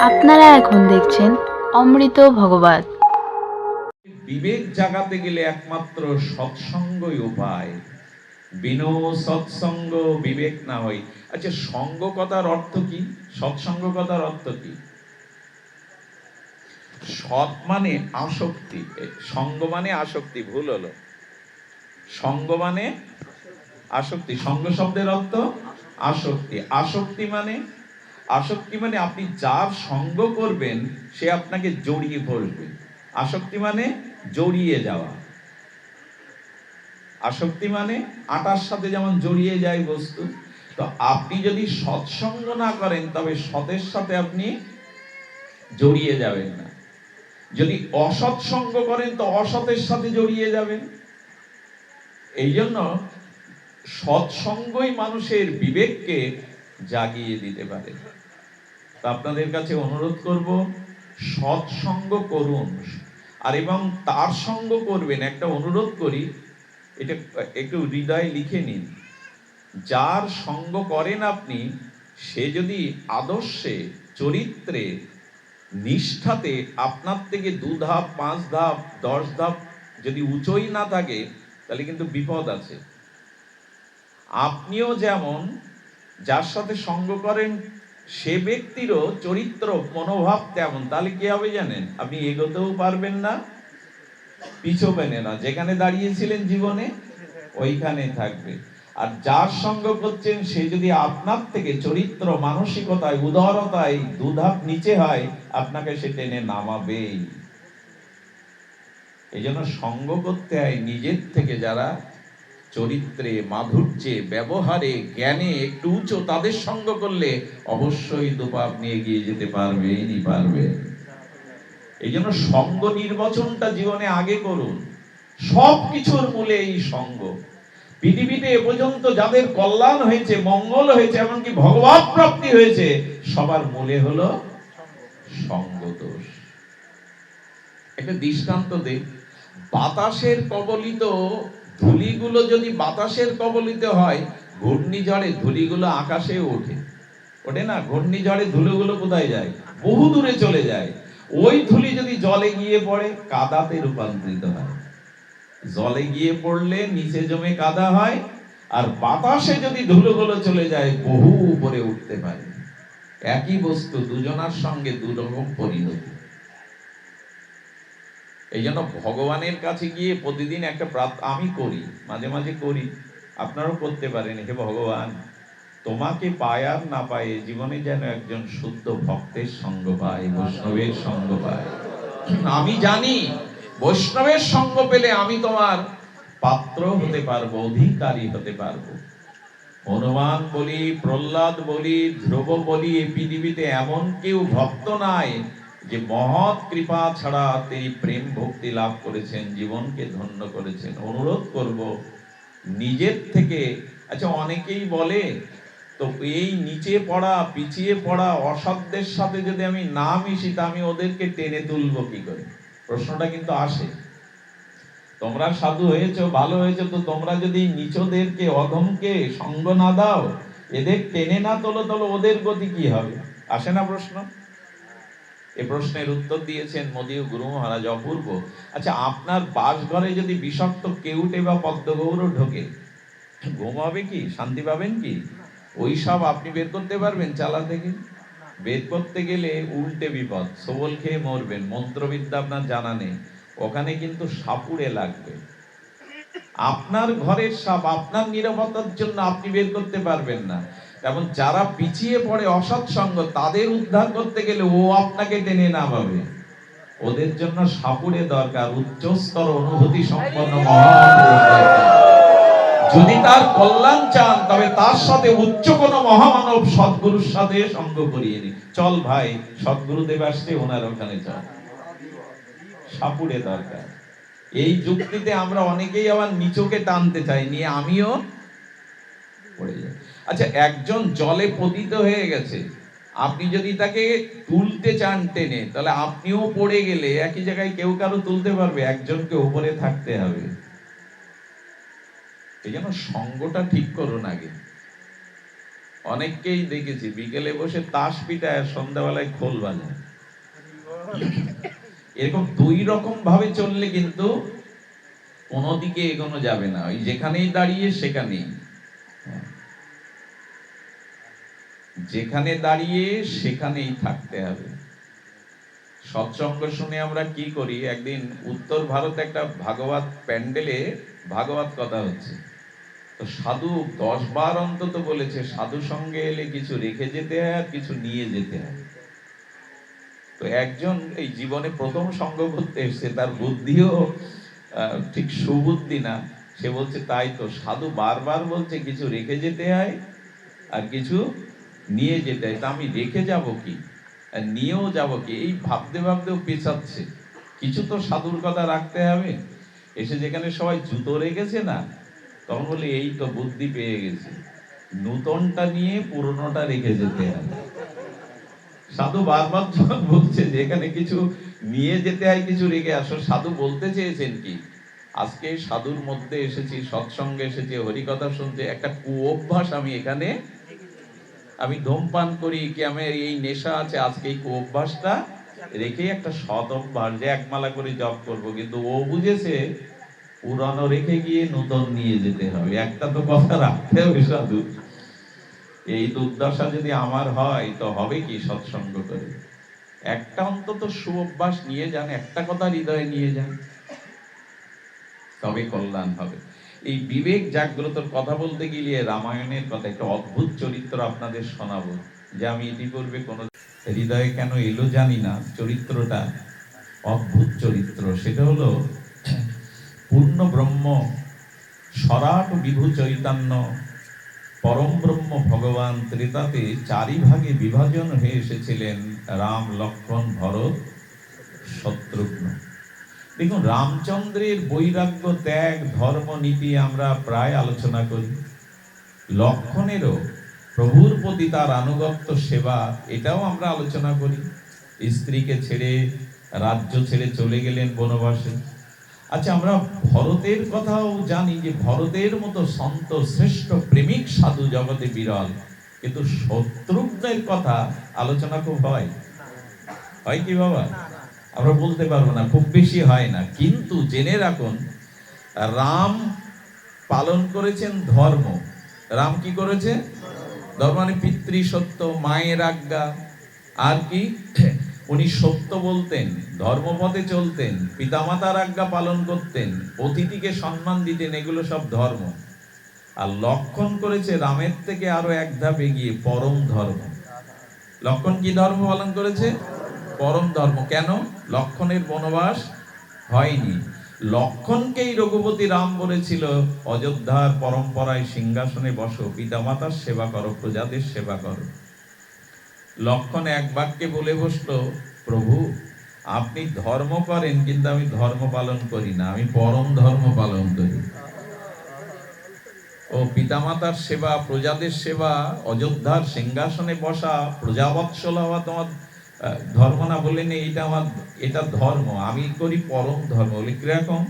আপনারা এখন দেখছেন অমৃত ভগবত। বিবেক জাগাতে গেলে একমাত্র সৎসঙ্গই উপায়। বিনো সৎসঙ্গ, বিবেক না হয়। আচ্ছা সঙ্গ কথার অর্থ কি? সৎসঙ্গ কথার অর্থ কি? সৎ মানে আসক্তি। সঙ্গ মানে আসক্তি, ভুল হলো। সঙ্গ মানে আসক্তি। সঙ্গ শব্দের অর্থ আসক্তি। আসক্তি মানে আসক্তি মানে আপনি যার সঙ্গ করবেন, সে আপনাকে জড়িয়ে পড়বে আসক্তি মানে জড়িয়ে যাওয়া। আসক্তি মানে আটার সাথে যেমন জড়িয়ে যায় বস্তু, তো আপনি যদি সৎসঙ্গ না করেন, তবে সতের সাথে আপনি জড়িয়ে যাবেন না। যদি অসৎসঙ্গ করেন, তো অসতের সাথে জড়িয়ে যাবেন। এই জন্য সৎসঙ্গই মানুষের বিবেককে জাগিয়ে দিতে পারে। আপনাদের কাছে অনুরোধ করব, সৎসঙ্গ করুন। আর এবং তার সঙ্গ করবেন, একটা অনুরোধ করি, এটা একটু হৃদয়ে লিখে নিন। যার সঙ্গ করেন আপনি, সে যদি আদর্শে, চরিত্রে, নিষ্ঠাতে আপনার থেকে দু ধাপ, পাঁচ ধাপ, দশ ধাপ যদি উঁচুই না থাকে, তাহলে কিন্তু বিপদ আছে। আপনিও যেমন যার সাথে সঙ্গ করেন, সে ব্যক্তিরও চরিত্র, মনোভাব তেমন। তাহলে কি হবে জানেন? আপনি এগোতেও পারবেন না, পিছবেন না। যেখানে দাঁড়িয়েছিলেন জীবনে, ওইখানে থাকবে। আর যার সঙ্গ করছেন, সে যদি আপনার থেকে চরিত্র, মানসিকতায়, উদারতায় দুধাপ নিচে হয়, আপনাকে সে টেনে নামাবেই। এই জন্য সঙ্গ করতে হয় নিজের থেকে যারা চরিত্রে মাধুর্যে, ব্যবহারে, জ্ঞানে একটু উঁচু তাদের সঙ্গ করলে অবশ্যই দুপাপ নিয়ে এগিয়ে যেতে পারবেনই পারবে। এই জন্য সঙ্গ নির্বাচনটা জীবনে আগে করুন। সব কিছুর মূলে এই সঙ্গ। পৃথিবীতে এ পর্যন্ত যাদের কল্যাণ হয়েছে, মঙ্গল হয়েছে, এমনকি ভগবত প্রাপ্তি হয়েছে, সবার মূলে হলো সঙ্গ দোষ। একটা দৃষ্টান্ত দেখ বাতাসের কবলিত ধুলিগুলো যদি বাতাসের কবলিত হয়, ঘূর্ণিঝড়ে ধুলিগুলো আকাশে ওঠে। ওঠে না? ঘূর্ণিঝড়ে ধুলোগুলো কোথায় যায়? বহু দূরে চলে যায়। ওই ধুলি যদি জলে গিয়ে পড়ে, কাদাতে রূপান্তরিত হয়। জলে গিয়ে পড়লে নিচে জমে কাদা হয়, আর বাতাসে যদি ধুলোগুলো চলে যায়, বহু উপরে উঠতে পারে। একই বস্তু দুজনার সঙ্গে দুরকম পরিণতি। এই জন্য ভগবানের কাছে গিয়ে প্রতিদিন একটা প্রার্থ, আমি করি, মাঝে মাঝে করি, আপনারাও করতে পারেন, হে ভগবান। তোমাকে পায় আর না পায়, জীবনে যেন একজন শুদ্ধ ভক্তের সঙ্গ পায়, বৈষ্ণবের সঙ্গ পায়। আমি জানি, বৈষ্ণবের সঙ্গ পেলে আমি তোমার পাত্র হতে পারব, অধিকারী হতে পারব। হনুমান বলি, প্রহ্লাদ বলি, ধ্রুব বলি, এই পৃথিবীতে এমন কেউ ভক্ত নাই যে মহৎ কৃপা ছাড়া তিনি প্রেম ভক্তি লাভ করেছেন, জীবনকে ধন্য করেছেন, অনুরোধ করব নিজের থেকে। আচ্ছা অনেকেই বলে, তো এই নিচে পড়া, পিছিয়ে পড়া অসৎদের সাথে যদি আমি না মিশি, তা আমি ওদেরকে টেনে তুলবো কি করে? প্রশ্নটা কিন্তু আসে। তোমরা সাধু হয়েছো, ভালো হয়েছে, তো তোমরা যদি নিচদেরকে, অধমকে সঙ্গ না দাও, এদের টেনে না তোলো তোলো ওদের গতি কি হবে? আসে না প্রশ্ন? এ প্রশ্নের উত্তর দিয়েছেন মোদীয় গুরু মহারাজ অপূর্ব। আচ্ছা আপনার বাসঘরে যদি বিষাক্ত কেউটে বা পদ্মগৌর ঢোকে, ঘুমাবে কি? শান্তি পাবেন কি? ওই সব আপনি বের করতে পারবেন চালা থেকে? বের করতে গেলে উল্টে বিপদ, সবল খেয়ে মরবেন, মন্ত্রবিদ্যা আপনার জানা নেই, ওখানে কিন্তু সাপুড়ে লাগবে। আপনার ঘরের সাপ আপনার নিরাপত্তার জন্য আপনি বের করতে পারবেন না। এবং যারা পিছিয়ে পড়ে অসৎ সঙ্গ, তাদের উদ্ধার করতে গেলে ও আপনাকে টেনে নামাবে ওদের জন্য সাপুরে দরকার, উচ্চস্তর অনুভূতি সম্পন্ন যদি তার কল্যাণ চান, তবে তার সাথে উচ্চ কোন মহামানব সদ্গুরুর সাথে সঙ্গ করিয়ে নি চল ভাই সদ্গুরুদেব আসছে, ওনার ওখানে চল। সাপুরে দরকার। এই যুক্তিতে আমরা অনেকেই আবার নিচকে টানতে চাই, নিয়ে আমিও পড়ে যাই। আচ্ছা একজন জলে পতিত হয়ে গেছে। আপনি যদি তাকে তুলতে চান টেনে, তাহলে আপনিও পড়ে গেলে একই জায়গায় কেউ কারও তুলতে পারবে, একজনকে উপরে থাকতে হবে। এই জন্য সঙ্গটা ঠিক করুন আগে। অনেককেই দেখেছি, বিকেলে বসে তাস পিটায় সন্ধ্যাবেলায় খোল বাজায়। এরকম দুই রকম ভাবে চললে কিন্তু কোনো দিকে এগোনো যাবে না। ওই যেখানেই দাঁড়িয়ে সেখানেই হ্যাঁ। যেখানে দাঁড়িয়ে সেখানেই থাকতে হবে। সৎসঙ্গ শুনে আমরা কি করি? একদিন উত্তর ভারতে একটা ভাগবত প্যান্ডেলে ভাগবত কথা হচ্ছে। তো সাধু দশ বার অন্তত বলেছে, সাধু সঙ্গে এলে কিছু রেখে যেতে হয় আর কিছু নিয়ে যেতে হয়। তো একজন এই জীবনে প্রথম সঙ্গ করতে এসছে, তার বুদ্ধিও ঠিক সুবুদ্ধি না। সে বলছে, তাই তো, সাধু বারবার বলছে, কিছু রেখে যেতে হয় আর কিছু নিয়ে যেতে তা আমি রেখে যাব কি? নিয়েও যাব কি? এই ভাবতে ভাবতেও পেছাচ্ছে কিছু তো সাধুর কথা রাখতে হবে। এসে যেখানে সবাই জুতো রেখেছে না, তখন বলে, এই তো বুদ্ধি পেয়ে গেছি। নূতনটা নিয়ে পুরনোটা রেখে যেতে হবে সাধু বারবার যখন বলছে যে, এখানে কিছু নিয়ে যেতে হয়, কিছু রেখে আসো। সাধু বলতে চেয়েছেন কি, আজকে সাধুর মধ্যে এসেছি, সৎসঙ্গে এসেছি, হরিকথা শুনতে একটা কুঅভ্যাস আমি এখানে আমি ধূমপান করি, কি আমার এই নেশা আছে, আজকে এই কুঅভ্যাসটা রেখে একটা সৎ অভ্যাস যে একমালা করে জব করব। কিন্তু ও বুঝেছে, পুরানো রেখে গিয়ে নূতন নিয়ে যেতে হবে। একটা তো কথা রাখতে হবে সাধু। এই দুর্দশা যদি আমার হয়, তো হবে কি সৎসঙ্গ করে? একটা অন্তত সুঅভ্যাস নিয়ে যান, একটা কথা হৃদয়ে নিয়ে যান। তবে কল্যাণ হবে। এই বিবেক জাগ্রতর কথা বলতে গেলে রামায়ণের কথা, একটা অদ্ভুত চরিত্র আপনাদের শোনাবো, যে আমি এটি ইতিপূর্বে কোনো হৃদয়ে কেন এলো জানি না চরিত্রটা, অদ্ভুত চরিত্র। সেটা হলো পূর্ণ ব্রহ্ম, সরাট বিভু চৈতন্য, পরম ব্রহ্ম ভগবান ত্রেতাতে চারি ভাগে বিভাজন হয়ে এসেছিলেন রাম লক্ষ্মণ ভরত শত্রুঘ্ন। দেখুন, রামচন্দ্রের বৈরাগ্য ত্যাগ, ধর্ম, নীতি আমরা প্রায় আলোচনা করি। লক্ষণেরও প্রভুর প্রতি তার আনুগত্য, সেবা, এটাও আমরা আলোচনা করি। স্ত্রীকে ছেড়ে, রাজ্য ছেড়ে চলে গেলেন বনবাসে। আচ্ছা আমরা ভরতের কথাও জানি যে ভরতের মতো সন্ত শ্রেষ্ঠ প্রেমিক সাধু জগতে বিরল, কিন্তু শত্রুঘ্নের কথা আলোচনা খুব হয়। হয় কি বাবা? আমরা বলতে পারব না, খুব বেশি হয় না। কিন্তু জেনে রাখুন, রাম পালন করেছেন ধর্ম। রাম কি করেছে? ধর্ম মানে পিতৃ সত্য মায়ের আজ্ঞা। আর কি? উনি সত্য বলতেন, ধর্মপথে চলতেন, পিতামাতার আজ্ঞা পালন করতেন, অতিথিকে সম্মান দিতেন, এগুলো সব ধর্ম। আর লক্ষণ করেছে রামের থেকে আরও এক ধাপ এগিয়ে, পরম ধর্ম। লক্ষণ কি ধর্ম পালন করেছে? পরম ধর্ম কেন? লক্ষণের বনবাস হয়নি। লক্ষণকেই রঘুপতি রাম বলেছিল, অযোধ্যার পরম্পরায় সিংহাসনে বসো, পিতামাতার সেবা করো, প্রজাদের সেবা করো। লক্ষণ এক বাক্যে বলে বসল, প্রভু, আপনি ধর্ম করেন, কিন্তু আমি ধর্ম পালন করি না, আমি পরম ধর্ম পালন করি। ও পিতামাতার সেবা, প্রজাদের সেবা, অযোধ্যার সিংহাসনে বসা, প্রজাবৎসল হওয়া তোমার ধর্ম না বললেন, এইটা আমার, এটা ধর্ম, আমি করি পরম ধর্ম। বলে কীরকম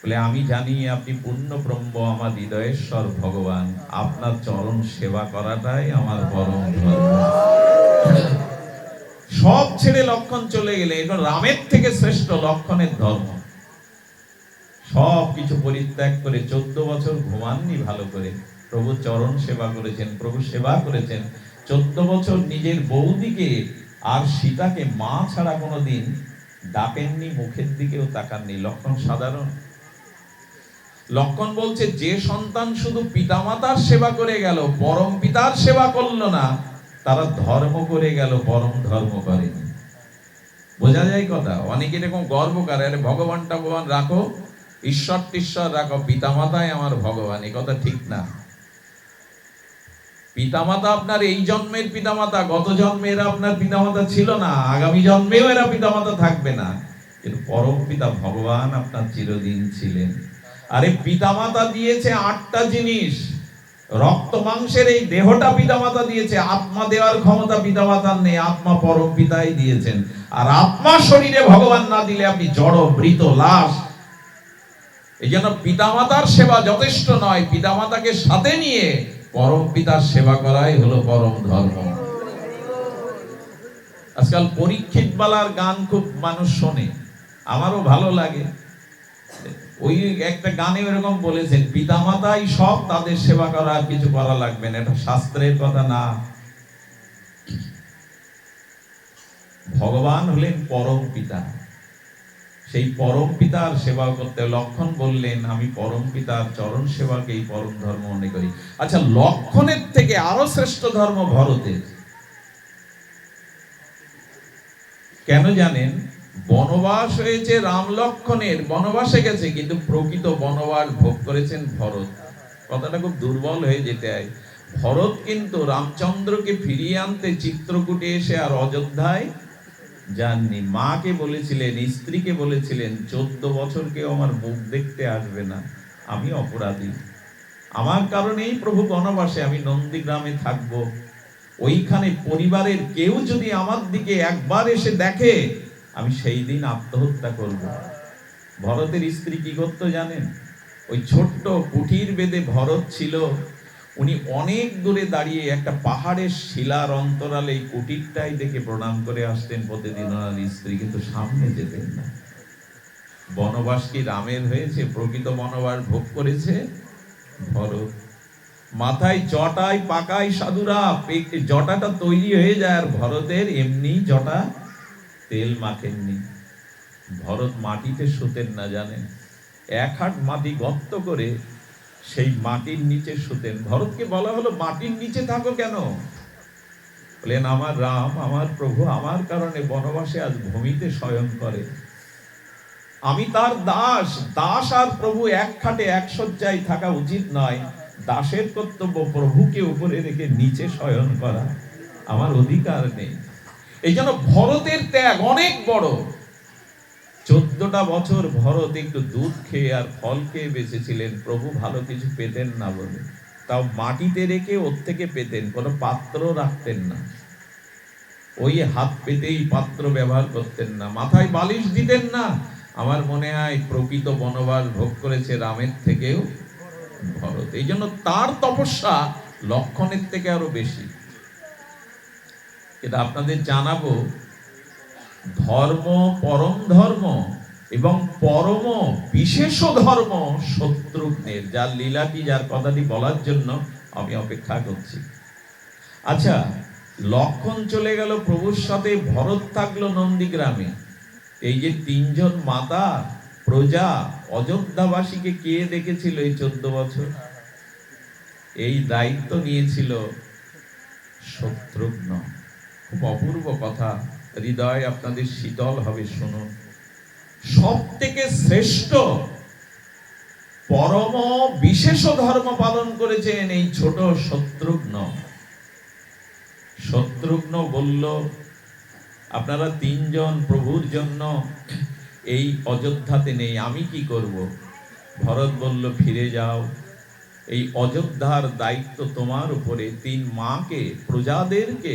বলে, আমি জানি আপনি পূর্ণ ব্রহ্ম, আমার হৃদয়েশ্বর ভগবান। আপনার চরণ সেবা করাটাই আমার পরম ধর্ম। সব ছেড়ে লক্ষণ চলে গেলে এখন রামের থেকে শ্রেষ্ঠ লক্ষণের ধর্ম। সব কিছু পরিত্যাগ করে চোদ্দ বছর ঘুমাননি ভালো করে। প্রভু চরণ সেবা করেছেন, প্রভু সেবা করেছেন। চোদ্দ বছর নিজের বৌদিকে আর সীতাকে মা ছাড়া কোনোদিন ডাকেননি, মুখের দিকেও তাকাননি। লক্ষণ সাধারণ। লক্ষণ বলছে, যে সন্তান শুধু পিতামাতার সেবা করে গেল পরম পিতার সেবা করল না, তারা ধর্ম করে গেল পরম ধর্ম করেনি। বোঝা যায় কথা? অনেকে এরকম গর্ব করে, আরে ভগবান রাখো ঈশ্বর টিশ্বর রাখো, পিতামাতাই আমার ভগবান। এ কথা ঠিক না। পিতামাতা আপনার এই জন্মের পিতামাতা, গত জন্মে এরা আপনার পিতামাতা ছিল না, আগামী জন্মেও এরা পিতামাতা থাকবে না। কিন্তু পরম পিতা ভগবান আপনার চিরদিন ছিলেন। আরে পিতামাতা দিয়েছে আটটা জিনিস। রক্ত মাংসের এই দেহটা পিতামাতা দিয়েছে, আত্মা দেওয়ার ক্ষমতা পিতামাতার নেই, আত্মা পরম পিতাই দিয়েছেন। আর আত্মা শরীরে ভগবান না দিলে আপনি জড়, মৃত, লাশ। এই জন্য পিতামাতার সেবা যথেষ্ট নয়, পিতামাতাকে সাথে নিয়ে পরম পিতার সেবা করাই হলো পরম ধর্ম। আজকাল পরীক্ষিত বালার গান খুব মানুষ শোনে, আমারও ভালো লাগে। ওই একটা গানে এরকম বলেছেন, পিতামাতাই সব তাদের সেবা করা, আর কিছু করা লাগবে না, এটা শাস্ত্রের কথা না। ভগবান হলেন পরম পিতা। সেই পরম পিতার সেবা করতে লক্ষণ বললেন, আমি পরম পিতার চরণ সেবাকেই পরম ধর্ম মনে করি। আচ্ছা লক্ষণের থেকে আরও শ্রেষ্ঠ ধর্ম ভরতের। কেন জানেন? বনবাস হয়েছে রাম লক্ষণের, বনবাসে গেছে, কিন্তু প্রকৃত বনবাস ভোগ করেছেন ভরত। কথাটা খুব দুর্বল হয়ে যেতে হয়। ভরত কিন্তু রামচন্দ্রকে ফিরিয়ে আনতে চিত্রকূটে এসে আর অযোধ্যায় যাননি মাকে বলেছিলেন, স্ত্রীকে বলেছিলেন, চোদ্দ বছর কেউ আমার মুখ দেখতে আসবে না, আমি অপরাধী। আমার কারণেই প্রভু বনবাসে আমি নন্দীগ্রামে থাকব। ওইখানে পরিবারের কেউ যদি আমার দিকে একবার এসে দেখে, আমি সেই দিন আত্মহত্যা করব। ভরতের স্ত্রী কি করতো জানেন? ওই ছোট্ট কুঠির বেদে ভরত ছিল উনি অনেক দূরে দাঁড়িয়ে একটা পাহাড়ের শিলার অন্তরালে এই কুটিরটাই দেখে প্রণাম করে আসতেন প্রতিদিন ওনার স্ত্রী, কিন্তু সামনে যেতেন না। বনবাস কি রামের হয়েছে? প্রকৃত বনবাস ভোগ করেছে? ভরত মাথায় জটায় পাকায় সাধুরা জটাটা তৈরি হয়ে যায় আর ভরতের এমনি জটা তেল মাখেননি। ভরত মাটিতে শুতেন না জানেন। এক হাত মাটি গর্ত করে সেই মাটির নিচে শুতেন। ভরতকে বলা হলো, মাটির নিচে থাকো কেন? বলেন আমার রাম, আমার প্রভু, আমার কারণে বনবাসে আজ ভূমিতে শয়ন করে। আমি তার দাস দাস আর প্রভু এক খাটে এক শয্যায় থাকা উচিত নয়। দাসের কর্তব্য প্রভুকে উপরে রেখে নিচে শয়ন করা। আমার অধিকার নেই। এই জন্য ভরতের ত্যাগ অনেক বড়। চোদ্দটা বছর ভরত একটু দুধ খেয়ে আর ফল খেয়ে বেঁচেছিলেন, প্রভু ভালো কিছু পেতেন না বলে। তাও মাটিতে রেখে ওর থেকে পেতেন, কোনো পাত্র রাখতেন না। ওই হাত পেতেই পাত্র ব্যবহার করতেন না। মাথায় বালিশ দিতেন না। আমার মনে হয় প্রকৃত বনবাস ভোগ করেছে রামের থেকেও ভরত। এই জন্য তার তপস্যা লক্ষণের থেকে আরও বেশি। এটা আপনাদের জানাব ধর্ম পরম ধর্ম এবং পরম বিশেষ ধর্ম শত্রুঘ্নের, যার লীলাটি যার কথাটি বলার জন্য আমি অপেক্ষা করছি। আচ্ছা লক্ষণ চলে গেল প্রভুর সাথে ভরত থাকল নন্দীগ্রামে। এই যে তিনজন মাতা, প্রজা, অযোধ্যাবাসীকে কে দেখেছিল এই চোদ্দ বছর? এই দায়িত্ব নিয়েছিল শত্রুঘ্ন। খুব অপূর্ব কথা। হৃদয় আপনাদের শীতল হবে, শুনুন। সব থেকে শ্রেষ্ঠ পরম বিশেষ ধর্ম পালন করেছেন এই ছোট শত্রুঘ্ন। শত্রুঘ্ন বলল, আপনারা তিনজন প্রভুর জন্য এই অযোধ্যাতে নেই, আমি কি করব? ভরত বলল, ফিরে যাও। এই অযোধ্যার দায়িত্ব তোমার উপরে। তিন মাকে, প্রজাদেরকে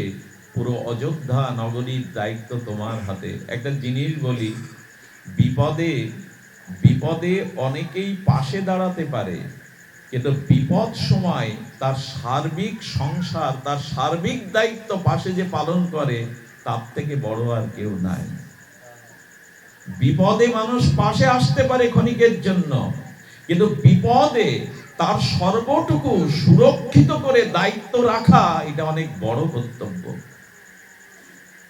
পুরো অযোধ্যা নগরীর দায়িত্ব তোমার হাতে। একটা জিনিস বলি, বিপদে বিপদে অনেকেই পাশে দাঁড়াতে পারে, কিন্তু বিপদ সময় তার সার্বিক সংসার, তার সার্বিক দায়িত্ব পাশে যে পালন করে, তার থেকে বড় আর কেউ নাই। বিপদে মানুষ পাশে আসতে পারে ক্ষণিকের জন্য, কিন্তু বিপদে তার সর্বটুকু সুরক্ষিত করে দায়িত্ব রাখা, এটা অনেক বড় কর্তব্য।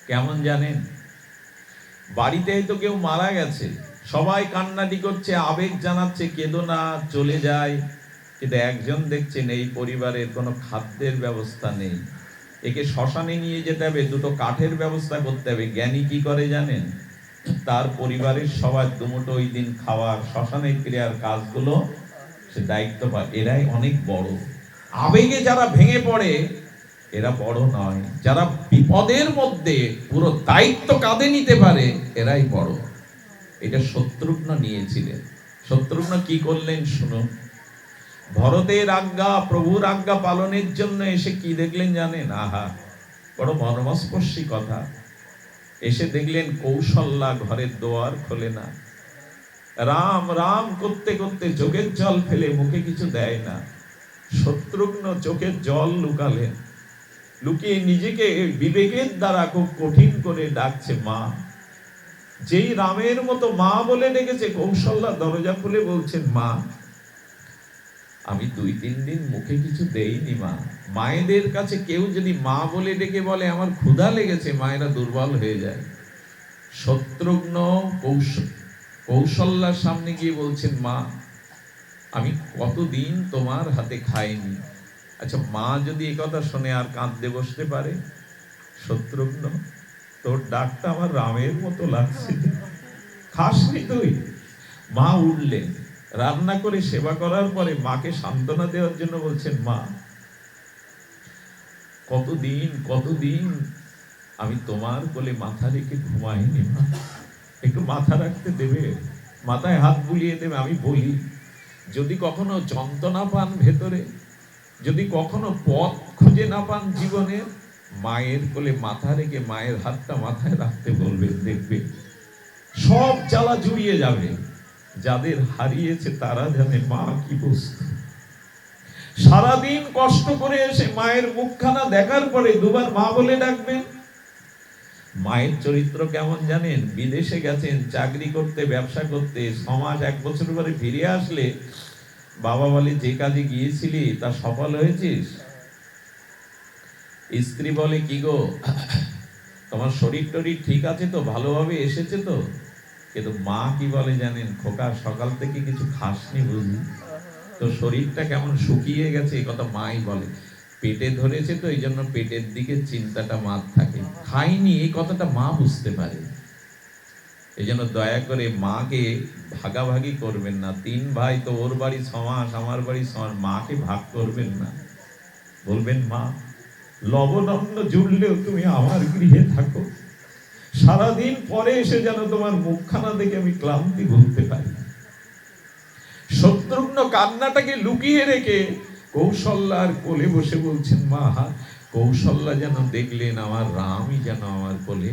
কেমন জানেন? বাড়িতে তো কেউ মারা গেছে। সবাই কান্নাটি করছে, আবেগ জানাচ্ছে, কেঁদো না, চলে যায়। কিন্তু একজন দেখছেন, এই পরিবারের কোনো খাদ্যের ব্যবস্থা নেই। একে শ্মশানে নিয়ে যেতে হবে, দুটো কাঠের ব্যবস্থা করতে হবে। জ্ঞানী কি করে জানেন? তার পরিবারের সবার দুমুটো ওই দিন খাওয়ার শ্মশানের ক্রিয়ার কাজগুলো সে দায়িত্ব পায়। এরাই অনেক বড়। আবেগে যারা ভেঙে পড়ে এরা বড় নয়। যারা বিপদের মধ্যে পুরো দায়িত্ব কাঁধে নিতে পারে, এরাই বড়। এটা শত্রুঘ্ন নিয়েছিলেন। শত্রুঘ্ন কি করলেন শুনুন। ভরতের আজ্ঞা, প্রভুর আজ্ঞা পালনের জন্য এসে কি দেখলেন জানেন? আহা, বড় মর্মস্পর্শী কথা। এসে দেখলেন কৌশল্যা ঘরের দোয়ার খোলে না। রাম রাম করতে করতে চোখের জল ফেলে, মুখে কিছু দেয় না। শত্রুঘ্ন চোখের জল লুকালেন। লুকিয়ে নিজেকে বিবেকের দ্বারা খুব কঠিন করে ডাকছে মা। যেই রামের মতো মা বলে ডেকেছে, কৌশল্যা দরজা খুলে বলছেন, মা, আমি দুই তিন দিন মুখে কিছু দেইনি মা। মায়েদের কাছে কেউ যদি মা বলে ডেকে বলে, আমার ক্ষুধা লেগেছে, মায়েরা দুর্বল হয়ে যায়। শত্রুঘ্ন কৌশল কৌশল্যার সামনে গিয়ে বলছেন, মা, আমি কতদিন তোমার হাতে খাইনি। আচ্ছা মা যদি কথা শুনে, আর কাঁদতে বসতে পারে? শত্রুঘ্ন, তোর ডাকটা আমার রামের মতো লাগছে। খাসনি তুই? মা উঠলেন। রান্না করে সেবা করার পরে মাকে সান্ত্বনা দেওয়ার জন্য বলছেন, মা, কতদিন কতদিন আমি তোমার কোলে মাথা রেখে ঘুমাইনি, মা? একটু মাথা রাখতে দেবে? মাথায় হাত বুলিয়ে দেবে, আমি বলি। যদি কখনো যন্ত্রণা পান ভেতরে যদি কখনো পথ খুঁজে না পান জীবনে, মায়ের কোলে মাথা রেখে মায়ের হাতটা মাথায় রাখতে বলবেন দেখবে সব জ্বালা জুড়িয়ে যাবে। যাদের হারিয়েছে তারা জানে মা কি বস্তু। সারাদিন কষ্ট করে এসে মায়ের মুখখানা দেখার পরে দুবার মা বলে ডাকবেন, মায়ের চরিত্র কেমন জানেন? বিদেশে গেছেন, চাকরি করতে, ব্যবসা করতে, সমাজ এক বছর পরে ফিরে আসলে বাবা বলে, যে কাজে গিয়েছিলি, তা সফল হয়েছিস? স্ত্রী বলে, কি গো, তোমার শরীর টরীর ঠিক আছে তো? ভালোভাবে এসেছে তো? কিন্তু মা কি বলে জানেন, খোকা, সকাল থেকে কিছু খাসনি বুঝলি তো শরীরটা কেমন শুকিয়ে গেছে? এ কথা মাই বলে। পেটে ধরেছে তো, এই জন্য পেটের দিকে চিন্তাটা মার থাকে। খাইনি, এই কথাটা মা বুঝতে পারে। এই জন্য দয়া করে মাকে ভাগাভাগি করবেন না। তিন ভাই তো ওর বাড়ি সমাস আমার বাড়ি সমাস মাকে ভাগ করবেন না। বলবেন, মা লবণান্ন জুড়লেও তুমি আমার গৃহে থাকো। সারাদিন পরে এসে যেন তোমার মুখখানা দেখে আমি ক্লান্তি ভুলতে পারি। শত্রুঘ্ন কান্নাটাকে লুকিয়ে রেখে কৌশল্যার কোলে বসে বলছেন, মা, কৌশল্যা যেন দেখলেন, আমার রামই যেন আমার কোলে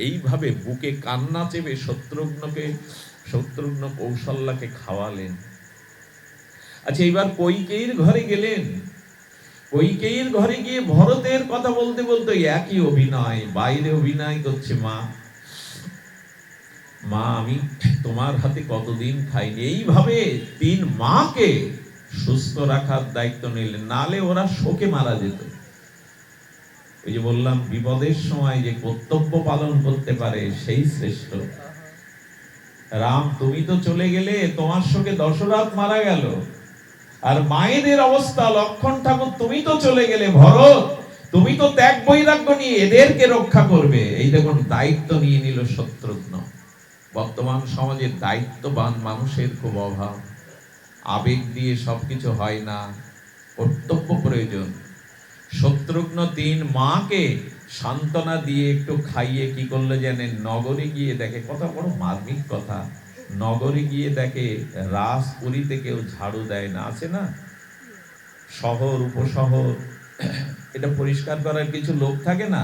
এইভাবে বুকে কান্না চেপে শত্রুঘ্নকে, শত্রুঘ্ন কৌশল্যাকে খাওয়ালেন। আচ্ছা এইবার কৈকেয়ীর ঘরে গেলেন। কৈকেয়ীর ঘরে গিয়ে ভরতের কথা বলতে বলতে একই অভিনয়, বাইরে অভিনয় করছে মা। মা, আমি তোমার হাতে কতদিন খাইনি? এইভাবে তিন মাকে সুস্থ রাখার দায়িত্ব নিলেন। নালে ওরা শোকে মারা যেত। ওই যে বললাম, বিপদের সময় যে কর্তব্য পালন করতে পারে সেই শ্রেষ্ঠ। রাম, তুমি তো চলে গেলে তোমার শোকে দশরথ মারা গেল। আর মায়েদের অবস্থা, লক্ষণ ঠাকুর, তুমি তো চলে গেলে ভরত। তুমি তো ত্যাগ বৈরাগ্য নিয়ে এদেরকে রক্ষা করবে। এই দেখুন, দায়িত্ব নিয়ে নিল শত্রুঘ্ন। বর্তমান সমাজে দায়িত্ববান মানুষের খুব অভাব। আবেগ দিয়ে সবকিছু হয় না। কর্তব্য প্রয়োজন। শত্রুঘ্ন তিন মাকে সান্ত্বনা দিয়ে একটু খাইয়ে কি করল জানেন নগরে গিয়ে দেখে কথা বড় মার্মিক কথা। নগরে গিয়ে দেখে রাসপুরীতে কেউ ঝাড়ু দেয় না, আছে না? শহর, উপশহর, এটা পরিষ্কার করার কিছু লোক থাকে না?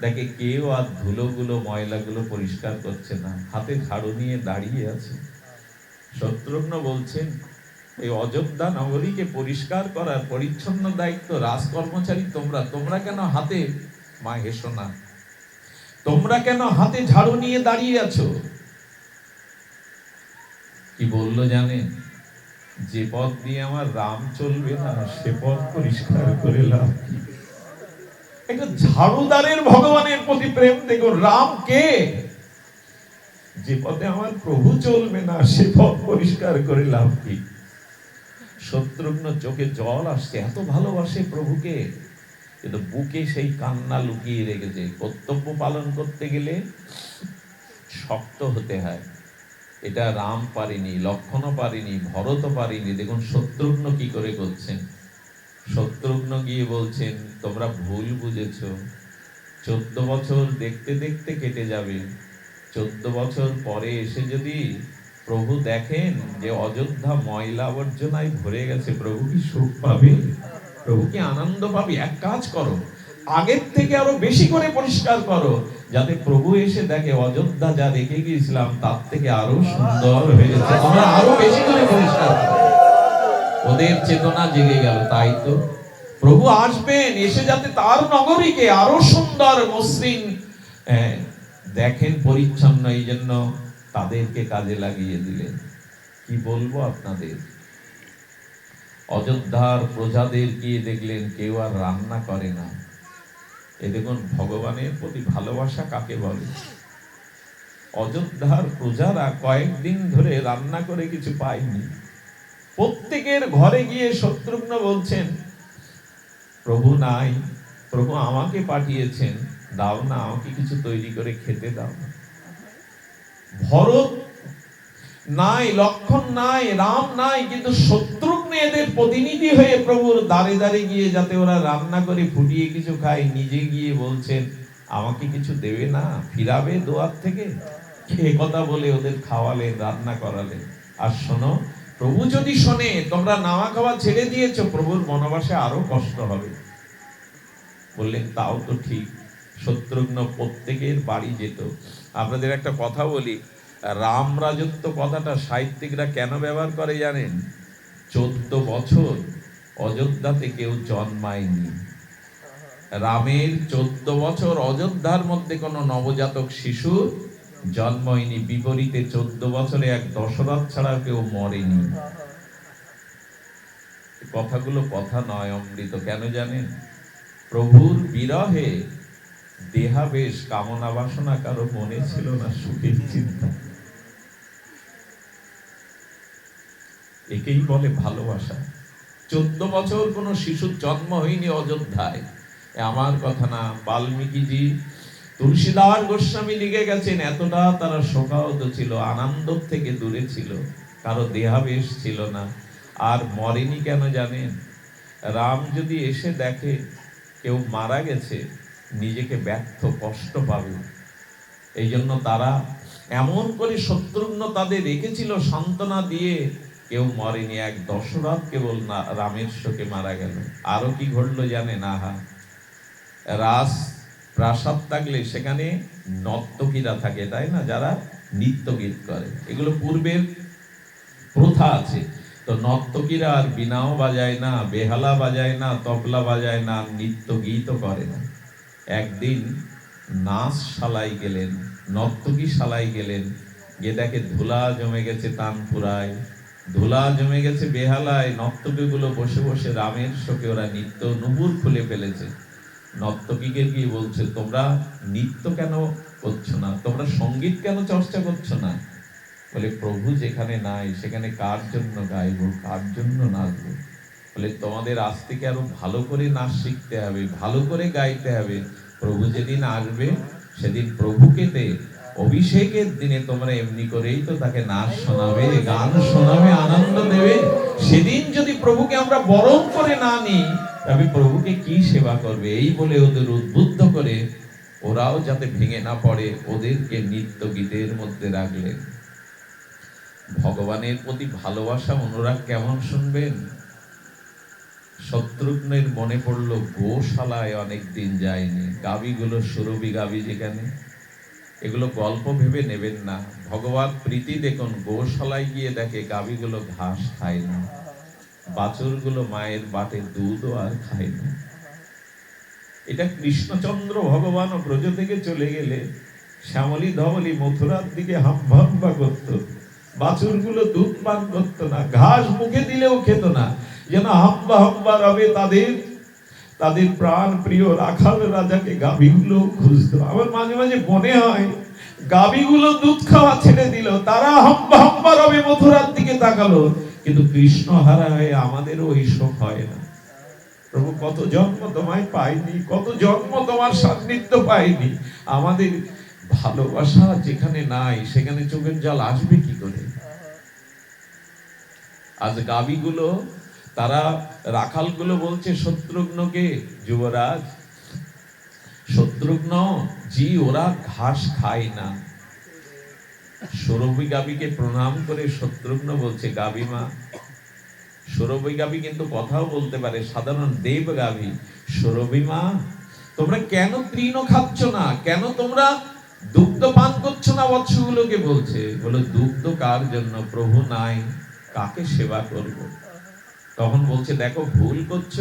দেখে কেউ আর ধুলোগুলো, ময়লাগুলো পরিষ্কার করছে না। হাতে ঝাড়ু নিয়ে দাঁড়িয়ে আছে। শত্রুঘ্ন বলছেন এই অযোধ্যা নগরীকে পরিষ্কার করার পরিচ্ছন্ন দায়িত্ব রাজ কর্মচারী তোমরা তোমরা কেন হাতে, মা হেসো না তোমরা কেন হাতে ঝাড়ু নিয়ে দাঁড়িয়ে আছো? কি বলল জানেন? যে পথ দিয়ে আমার রাম চলবে না, সে পথ পরিষ্কার করে ঝাড়ুদারের ভগবানের প্রতি প্রেম দেখো, রাম কে? যে পথে আমার প্রভু চলবে না, সে পথ পরিষ্কার করে লাভ কি? শত্রুঘ্ন চোখে জল আসছে, এত ভালোবাসে প্রভুকে। কিন্তু বুকে সেই কান্না লুকিয়ে রেখেছে। কর্তব্য পালন করতে গেলে শক্ত হতে হয়। এটা রাম পারেনি, লক্ষণও পারেনি, ভরতও পারেনি। দেখুন, শত্রুঘ্ন কি করে করছেন? শত্রুঘ্ন গিয়ে বলছেন, তোমরা ভুল বুঝেছ। চোদ্দ বছর দেখতে দেখতে কেটে যাবে। চোদ্দ বছর পরে এসে যদি প্রভু দেখেন যে অযোধ্যা ময়লা আবর্জনায় ভরে গেছে প্রভু কি সুখ পাবে? প্রভু কি আনন্দ পাবে? এক কাজ করো আগের থেকে আরও বেশি করে পরিষ্কার করো যাতে প্রভু এসে দেখে অযোধ্যা যা রেখে গিয়েছিলাম তার থেকে আরও সুন্দর হয়ে গেছে তোমরা আরও বেশি করে পরিষ্কার করো। ওদের চেতনা জেগে গেল তাই তো? প্রভু আসবেন এসে যাতে তার নগরীকে আরও সুন্দর মসৃণ আহ, দেখেন পরিচ্ছন্ন এই জন্য তাদেরকে কাজে লাগিয়ে দিলেন। কি বলব আপনাদের? অযোধ্যার প্রজাদের গিয়ে দেখলেন কেউ আর রান্না করে না। এ দেখুন, ভগবানের প্রতি ভালোবাসা কাকে বলে? অযোধ্যার প্রজারা কয়েকদিন ধরে রান্না করে কিছু পায়নি। প্রত্যেকের ঘরে গিয়ে শত্রুঘ্ন বলছেন, প্রভু নাই, প্রভু আমাকে পাঠিয়েছেন, দাও না, আমাকে কিছু তৈরি করে খেতে দাও ভরত নাই, লক্ষণ নাই, রাম নাই, কিন্তু শত্রুঘ্ন এদের প্রতিনিধি হয়ে প্রভুর দাঁড়ে দাঁড়ে গিয়ে যাতে ওরা রান্না করে ফুটিয়ে কিছু খায়, নিজে গিয়ে বলছেন, আমাকে কিছু দেবে না? ফিরাবে দোয়ার থেকে? এ কথা বলে ওদের খাওয়ালেন, রান্না করালেন। আর শোনো, প্রভু যদি শোনে, তোমরা নামা খাওয়া ছেড়ে দিয়েছ, প্রভুর মনোবাসে আরও কষ্ট হবে। বললেন, তাও তো ঠিক, শত্রুঘ্ন প্রত্যেকের বাড়ি যেত। আপনাদের একটা কথা বলি, রাম রাজত্ব কথাটা সাহিত্যিকরা কেন ব্যবহার করে জানেন? চোদ্দ বছর অযোধ্যাতে কেউ জন্মায়নি। রামের চোদ্দ বছর অযোধ্যার মধ্যে কোনো নবজাতক শিশু জন্ম হয়নি বিপরীতে চোদ্দ বছরে এক দশরথ ছাড়া কেউ মরেনি। কথাগুলো কথা নয়, অমৃত, কেন জানেন? প্রভুর বিরহে দেহাবেশ, কামনা বাসনা কারও মনে ছিল না, সুখের চিন্তা। একেই বলে ভালোবাসা। চোদ্দ বছর কোনো শিশুর জন্ম হয়নি অযোধ্যায়। আমার কথা না, বাল্মীকিজি তুলসীদার গোস্বামী লিখে গেছেন, এতটা তারা শোকাহত ছিল, আনন্দ থেকে দূরে ছিল, কারও দেহাবেশ ছিল না। আর মরেনি কেন জানেন? রাম যদি এসে দেখে কেউ মারা গেছে নিজেকে ব্যর্থ, কষ্ট পাবে। এই জন্য তারা এমন করে শত্রুঘ্ন তাদের রেখেছিল, সান্ত্বনা দিয়ে কেউ মরেনি। এক দশরথ কেবল না, রামের শোকে মারা গেল। আরও কি ঘটলো জানেন? আহা! রাস প্রাসাদ থাকলে সেখানে নর্তকীরা থাকে, তাই না? যারা নৃত্য গীত করে। এগুলো পূর্বের প্রথা আছে। তো নর্তকীরা আর বিনাও বাজায় না, বেহালা বাজায় না, তবলা বাজায় না নৃত্য গীতও করে না। একদিন নাচ শালাই গেলেন, নর্তকী শালাই গেলেন গিয়ে দেখে ধুলা জমে গেছে তানপুরায়, ধুলা জমে গেছে বেহালায়, নর্তকীগুলো বসে বসে রামের শোকে ওরা নৃত্য নুপুর খুলে ফেলেছে। নর্তকীকে গিয়ে বলছে, তোমরা নৃত্য কেন করছ না? তোমরা সংগীত কেন চর্চা করছ না? বলে, প্রভু যেখানে নাই, সেখানে কার জন্য গাইবো? কার জন্য নাচবো? বলে তোমাদের আজ থেকে আরও ভালো করে নাচ শিখতে হবে, ভালো করে গাইতে হবে। প্রভু যেদিন আসবে, সেদিন প্রভুকে তে অভিষেকের দিনে তোমরা এমনি করেই তো তাকে নাচ শোনাবে, গান শোনাবে, আনন্দ দেবে। সেদিন যদি প্রভুকে আমরা বরণ করে না নিই, তবে প্রভুকে কি সেবা করবে? এই বলে ওদের উদ্বুদ্ধ করে ওরাও যাতে ভেঙে না পড়ে, ওদেরকে নিত্য গীতের মধ্যে রাখলেন। ভগবানের প্রতি ভালোবাসা, অনুরাগ কেমন শুনবেন? শত্রুঘ্নের মনে পড়ল, গোশালায় অনেক দিন যায়নি। গাবিগুলো সুরভি গাবি যেখানে। এগুলো গল্প ভেবে নেবেন না। ভগবান প্রীতি দেখুন, গোশালায় গিয়ে দেখে গাবিগুলো ঘাস খায় না। বাছুরগুলো মায়ের বাটে দুধও আর খায় না। এটা কৃষ্ণচন্দ্র ভগবান ও ব্রজ থেকে চলে গেলে শ্যামলি ধবলী মথুরার দিকে হাম্বা করত। বাছুরগুলো দুধ পান করতো না, ঘাস মুখে দিলেও খেত না। যেন হাম্বা হাম্বা রবে তাদের তাদের প্রাণ প্রিয় রাখাল রাজাকে গাভীগুলো খুঁজতো। আমার মাঝে মাঝে মনে হয়, গাভীগুলো দুধ খাওয়া ছেড়ে দিল, তারা হাম্বা হাম্বা রবে মথুরার দিকে তাকালো। কিন্তু কৃষ্ণ হারা হয়ে আমাদেরও শোক হয় না। প্রভু, কত জন্ম তোমায় পাইনি, কত জন্ম তোমার সান্নিধ্য পাইনি। আমাদের ভালোবাসা যেখানে নাই, সেখানে চোখের জল আসবে কি করে? আজ গাবিগুলো তারা রাখালগুলো বলছে শত্রুঘ্নকে যুবরাজ। শত্রুঘ্ন, জি, ওরা ঘাস খায় না। সৌরভী গাবিকে প্রণাম করে শত্রুঘ্ন বলছে গাবি মা। সৌরভী গাবি কিন্তু কথাও বলতে পারে, সাধারণ দেব গাবি সৌরভী মা, তোমরা কেন তৃণ খাচ্ছ না? কেন তোমরা দুগ্ধ পান করছ না? বৎসগুলোকে বলছে। বলে, দুগ্ধ কার জন্য? প্রভু নাই। কাকে সেবা করব? তখন বলছে, দেখো, ভুল করছ।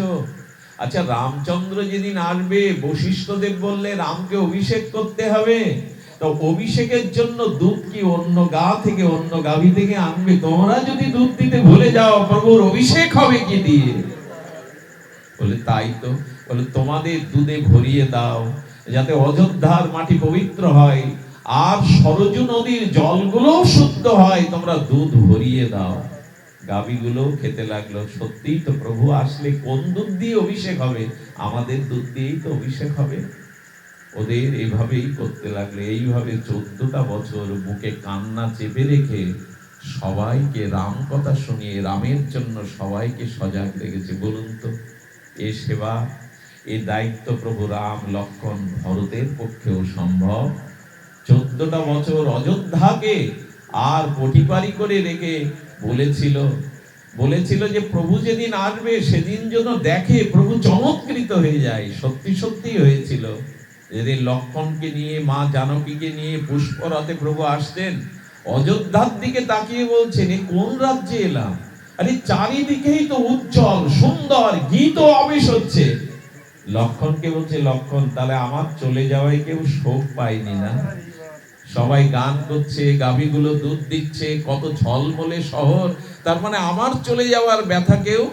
আচ্ছা রামচন্দ্র যেদিন আসবে, বশিষ্ঠদেব বললে, রামকে অভিষেক করতে হবে। তো অভিষেকের জন্য দুধ কি অন্য গা থেকে, অন্য গাভী থেকে আনবে? তোমরা যদি দুধ দিতে ভুলে যাও, প্রভুর অভিষেক হবে কি দিয়ে? বলে, তাই তো। বলে, তোমাদের দুধে ভরিয়ে দাও, যাতে অযোধ্যার মাটি পবিত্র হয়। আর সরজু নদীর জলগুলো শুদ্ধ হয়। তোমরা দুধ ভরিয়ে দাও। গাভীগুলো খেতে লাগল। সত্যিই তো প্রভু, আসলে কোন দুধ দিয়ে অভিষেক হবে? আমাদের দুধ দিয়েই তো অভিষেক হবে। ওদের এইভাবেই করতে লাগল, এইভাবে চোদ্দটা বছর বুকে কান্না চেপে রেখে সবাইকে রাম কথা শুনিয়ে, রামের জন্য সবাইকে সজাগ রেখেছে। বলুন তো, এ সেবা, এ দায়িত্ব প্রভু রাম লক্ষণ ভরতের পক্ষেও সম্ভব? চোদ্দটা বছর অযোধ্যাকে আর পটিপারি করে রেখে বলেছিল বলেছিল যে প্রভু যেদিন আসবে, সেদিন যেন দেখে প্রভু চমৎকৃত হয়ে যায়। সত্যি সত্যি হয়েছিল। যেদিন লক্ষণকে নিয়ে, মা জানকীকে নিয়ে পুষ্পরথে প্রভু আসতেন। অযোধ্যার দিকে তাকিয়ে বলছেন কোন রাজ্যে এলাম? আরে, চারিদিকেই তো উজ্জ্বল, সুন্দর, গীত আবেশ হচ্ছে। লক্ষণকে বলছে, লক্ষণ, তাহলে আমার চলে যাওয়ায় কেউ শোক পায়নি না? সবাই গান করছে, গাভীগুলো দুধ দিচ্ছে, কত ঝলমলে শহর। তার মানে আমার চলে যাওয়ার ব্যথা কেউ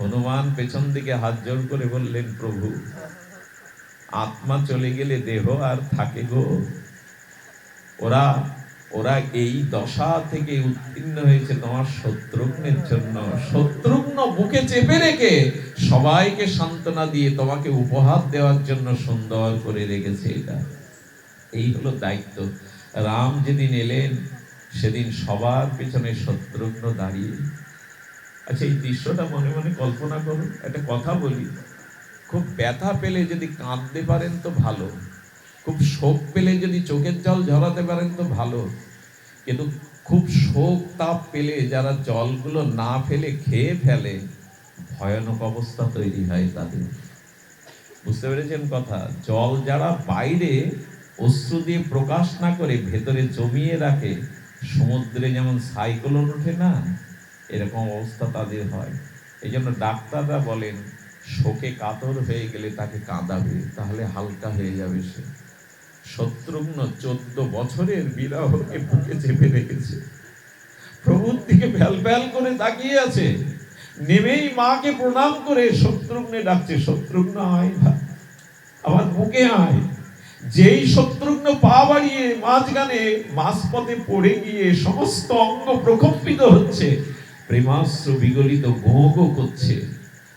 হনুমান পেছন দিকে হাত জোর করে বললেন, প্রভু, আত্মা চলে গেলে দেহ আর থাকে গো। ওরা ওরা এই দশা থেকে উত্তীর্ণ হয়েছে তোমার শত্রুঘ্নের জন্য। শত্রুঘ্ন বুকে চেপে রেখে সবাইকে সান্ত্বনা দিয়ে তোমাকে উপহার দেওয়ার জন্য সুন্দর করে রেখেছে এটা। এই হলো দায়িত্ব। রাম যেদিন এলেন, সেদিন সবার পেছনে শত্রুঘ্ন দাঁড়িয়ে। আচ্ছা এই দৃশ্যটা মনে মনে কল্পনা করুন, একটা কথা বলি। খুব ব্যথা পেলে যদি কাঁদতে পারেন তো ভালো। খুব শোক পেলে যদি চোখের জল ঝরাতে পারেন তো ভালো। কিন্তু খুব শোক তাপ পেলে যারা জলগুলো না ফেলে খেয়ে ফেলে, ভয়ানক অবস্থা তৈরি হয় তাদের। বুঝতে পেরেছেন কথা? জল যারা বাইরে অশ্রু দিয়ে প্রকাশ না করে ভেতরে জমিয়ে রাখে, সমুদ্রে যেমন সাইক্লোন ওঠে না, এরকম অবস্থা তাদের হয়। এই জন্য ডাক্তাররা বলেন, শোকে কাতর হয়ে গেলে তাকে কাঁদাবে, তাহলে হালকা হয়ে যাবে সে। শত্রুঘ্ন চোদ্দ বছরের বিরাহকে বুকে চেপে রেখেছে। প্রভুর দিকে ভ্যাল ভ্যাল করে তাকিয়ে আছে। নেমেই মাকে প্রণাম করে শত্রুঘ্নে ডাকছে, শত্রুঘ্ন আয় আমার বুকে আয়। যেই শত্রুঘ্ন পা বাড়িয়ে মাঝখানে মাঝপথে পড়ে গিয়ে সমস্ত অঙ্গ প্রকম্পিত হচ্ছে, প্রেমাস্ত্র বিগলিত গো গো করছে।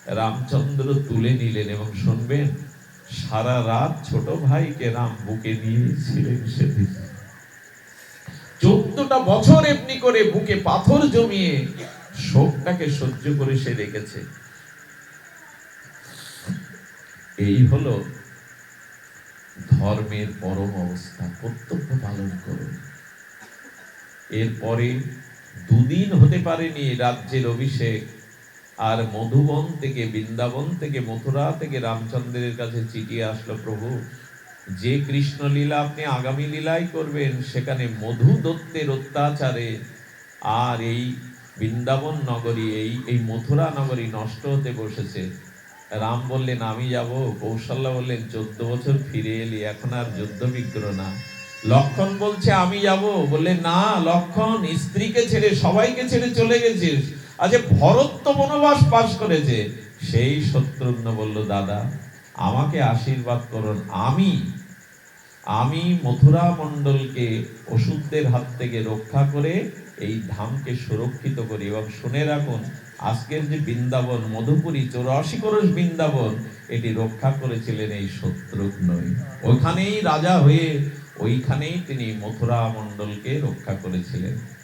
রামচন্দ্র তুলে নিলেন এবং শুনবেন, সারা রাত ছোট ভাইকে রাম বুকে নিয়েছিলেন সেদিন। চোদ্দটা বছর এমনি করে বুকে পাথর জমিয়ে শোকটাকে সহ্য করে সে রেখেছে। এই হলো ধর্মের পরম অবস্থা কর্তব্য পালন করুন। এরপরে দুদিন হতে পারেনি রাজ্যের অভিষেক, আর মধুবন থেকে, বৃন্দাবন থেকে, মথুরা থেকে রামচন্দ্রের কাছে চিঠি আসলো, প্রভু, যে কৃষ্ণ লীলা আপনি আগামী লীলাই করবেন, সেখানে মধু দত্তের অত্যাচারে আর এই বৃন্দাবন নগরী, এই এই মথুরা নগরী নষ্ট হতে বসেছে। রাম বললেন, আমি যাব। কৌশল্যা বললেন, চোদ্দ বছর ফিরে এলি, এখন আর যুদ্ধ বিগ্রহ না। লক্ষণ বলছে, আমি যাব। বললে না, লক্ষণ, স্ত্রীকে ছেড়ে সবাইকে ছেড়ে চলে গেছিস। আচ্ছা ভরত তো বনবাস পাশ করেছে। সেই শত্রুঘ্ন বলল, দাদা, আমাকে আশীর্বাদ করুন। আমি আমি মথুরা মণ্ডলকে ওষুধদের হাত থেকে রক্ষা করে এই ধামকে সুরক্ষিত করি। এবং শুনে রাখুন আজকের যে বৃন্দাবন, মধুপুরী চৌরাশি করস বৃন্দাবন, এটি রক্ষা করেছিলেন এই শত্রুঘ্নই ওইখানেই রাজা হয়ে, ওইখানেই তিনি মথুরা মণ্ডলকে রক্ষা করেছিলেন।